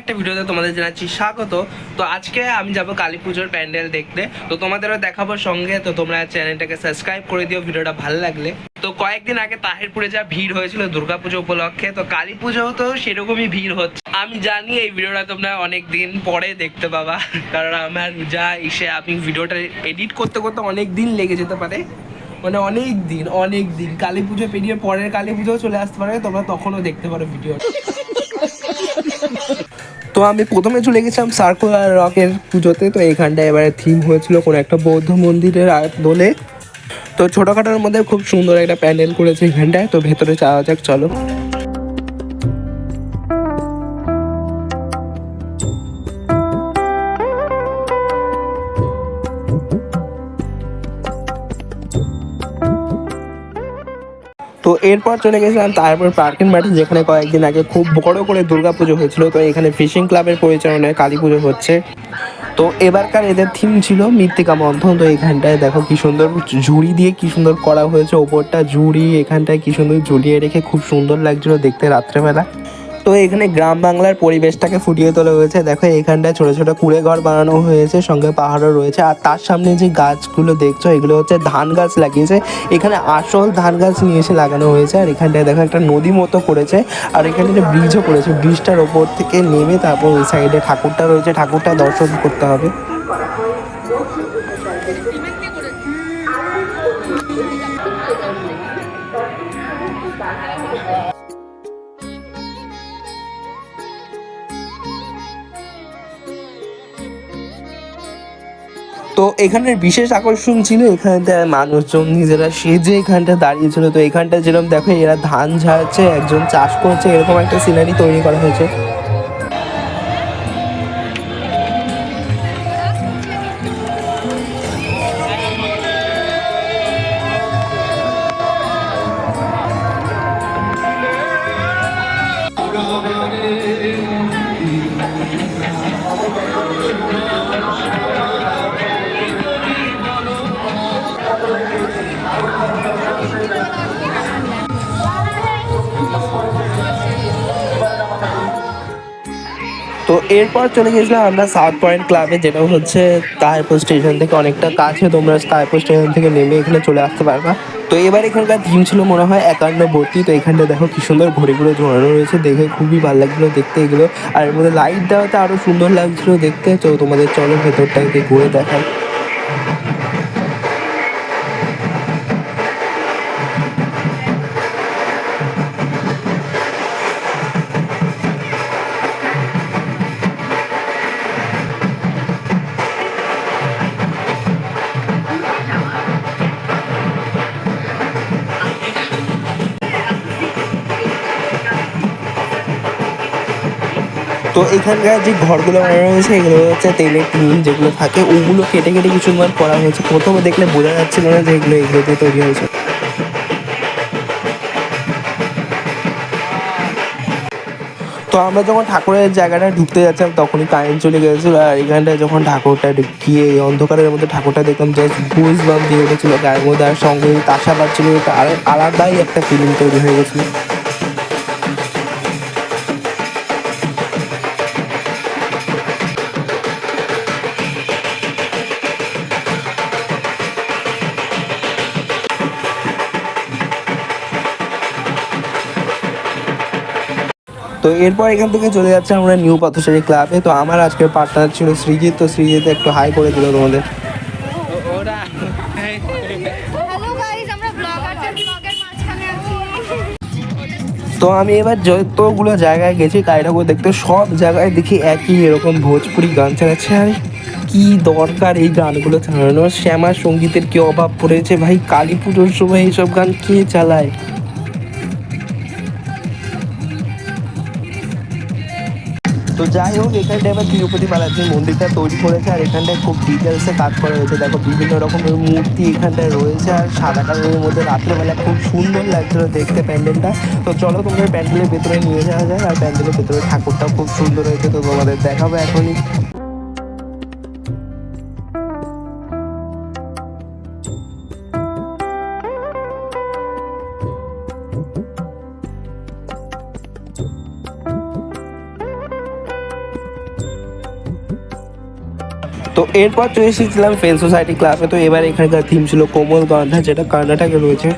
একটা ভিডিওতে তোমাদের জানাচ্ছি স্বাগত। তো আজকে আমি যাব কালী পুজোর প্যান্ডেল দেখতে। তো তোমাদেরও দেখাবো সঙ্গে। তো তোমরা চ্যানেলটাকে সাবস্ক্রাইব করে দিও, ভিডিওটা ভালো লাগলে। তো কয়েকদিন আগে তাহিরপুরে যা ভিড় হয়েছিল দুর্গাপুজো উপলক্ষে, তো কালী তো সেরকমই ভিড় হচ্ছে। আমি জানি এই ভিডিওটা তোমরা অনেক দিন পরে দেখতে পাবা, কারণ আমার যা এসে আমি ভিডিওটা এডিট করতে করতে অনেক দিন লেগে যেতে পারে। মানে অনেক দিন অনেক দিন। কালী পুজো পেরিয়ে পরের কালী পুজো চলে আসতে পারে, তোমরা তখনও দেখতে পারো ভিডিও তো আমি প্রথমে চলে গেছিলাম সার্কুলার রকের পুজোতে, তো এখানটায় এবারে থিম হয়েছিল কোনো একটা বৌদ্ধ মন্দিরের বলে তো ছোটোখাটোর মধ্যে খুব সুন্দর একটা প্যান্ডেল করেছে এখানটায় তো ভেতরে যাওয়া যাক, চলো। এরপর চলে গেছিলাম তারপর পার্কিং মাঠে, যেখানে কয়েকদিন আগে খুব বড় করে দুর্গা পুজো হয়েছিল। তো এখানে ফিশিং ক্লাবের পরিচালনায় কালী পুজো হচ্ছে। তো এবারকার এদের থিম ছিল মৃত্তিকা মন্থন তো এখানটায় দেখো কি সুন্দর ঝুড়ি দিয়ে কি সুন্দর করা হয়েছে। ওপরটা ঝুড়ি, এখানটায় কি সুন্দর ঝুলিয়ে রেখে খুব সুন্দর লাগছিল দেখতে রাত্রেবেলা। তো এখানে গ্রাম বাংলার পরিবেশটাকে ফুটিয়ে তোলা হয়েছে। দেখো, এখানটায় ছোট ছোট কুড়ে ঘর বানানো হয়েছে, সঙ্গে পাহাড়ও রয়েছে। আর তার সামনে যে গাছগুলো দেখছ, এগুলো হচ্ছে ধান গাছ লাগিয়েছে। এখানে আসল ধান গাছ নিয়ে এসে লাগানো হয়েছে। আর এখানটায় দেখো, একটা নদী মতো করেছে আর এখানে একটা ব্রিজও করেছে ব্রিজটার ওপর থেকে নেমে তারপর ওই সাইডে ঠাকুরটা রয়েছে। ঠাকুরটা দর্শন করতে হবে। তো এখানের বিশেষ আকর্ষণ ছিল এখানটায় মানুষজন নিজেরা সেজে এখানটা দাঁড়িয়েছিল তো এখানটা যেরকম দেখো এরা ধান ঝাড়ছে, একজন চাষ করছে, এরকম একটা সিনারি তৈরি করা হয়েছে। তো এরপর চলে গেছিলাম আমরা সাউথ পয়েন্ট ক্লাবে যেটা হচ্ছে তাহিরপুর স্টেশন থেকে অনেকটা কাছে। তোমরা তাহিরপুর স্টেশন থেকে নেমে এখানে চলে আসতে পারবা। তো এবার এখানকার থিম ছিল মনে হয় একান্নবর্তী তো এখানটা দেখো কি সুন্দর ঘড়িগুলো ঝোলানো রয়েছে। দেখে খুবই ভালো লাগছিল দেখতে এগুলো। আর এর মধ্যে লাইট দেওয়াতে আরও সুন্দর লাগছিল দেখতে। তো তোমাদের চলো ভেতরটাকে ঘুরে দেখাই। তো এখানকার যে ঘরগুলো বানানো হয়েছে এগুলো হচ্ছে তেলের টিন যেগুলো থাকে, ওগুলো কেটে কেটে কিছু করা হয়েছে। প্রথমে দেখলে বোঝা যাচ্ছিল না যে এগুলো এগুলো দিয়ে তৈরি হয়েছে। তো আমরা যখন ঠাকুরের জায়গাটা ঢুকতে যাচ্ছিলাম, তখনই কারেন্ট চলে গেছিল আর এখানটায় যখন ঠাকুরটা গিয়ে অন্ধকারের মধ্যে ঠাকুরটা দেখলাম জাস্ট গুজ বাম দিয়ে উঠেছিল, গায়ের মধ্যে, আর সঙ্গে তাসা পাচ্ছিল আর আলাদাই একটা ফিলিং তৈরি হয়ে গেছিল। তো এরপর এখান থেকে চলে যাচ্ছে আমরা নিউ পথসারি ক্লাবে তো আমার আজকের পার্টনার ছিল সৃজিত তো সৃজিত একটু হাই করে দিল তোমাদের। তো আমি এবার যতগুলো জায়গায় গেছি কাইরাগো দেখতে সব জায়গায় দেখি একই এরকম ভোজপুরি গান চালাচ্ছে। আর কি দরকার এই গানগুলো চালানোর? শ্যামা সঙ্গীতের কি অভাব পড়েছে ভাই? কালী পুজোর সময় এইসব গান কে চালায়? তো যাই হোক, এখানটায় আবার তিরুপতি বালাজির মন্দিরটা তৈরি করেছে আর এখানটায় খুব ডিটেলসে কাজ করা হয়েছে। দেখো, বিভিন্ন রকমের মূর্তি এখানটায় রয়েছে আর সাদা কালারের মধ্যে রাত্রেবেলা খুব সুন্দর লাগছিল দেখতে প্যান্ডেলটা। তো চলো, তোমাদের প্যান্ডেলের ভেতরে নিয়ে যাওয়া যায় আর প্যান্ডেলের ভেতরে ঠাকুরটাও খুব সুন্দর হয়েছে। তো তোমাদের দেখাবো এখনই। এরপর চলে এসেছিলাম ফ্রেন্ড সোসাইটি ক্লাবে তো এবার এখানকার থিম ছিল কোমল গন্ধা, যেটা কর্ণাটকে রয়েছে।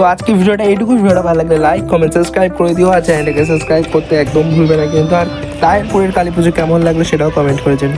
তো আজকে ভিডিওটা এইটুকু ভিডিওটা ভালো লাগলে লাইক কমেন্ট সাবস্ক্রাইব করে দিও আর চ্যানেলটাকে সাবস্ক্রাইব করতে একদম ভুলবে না কিন্তু। আর তারপরের কালী পুজো কেমন লাগল সেটাও কমেন্ট করে জানি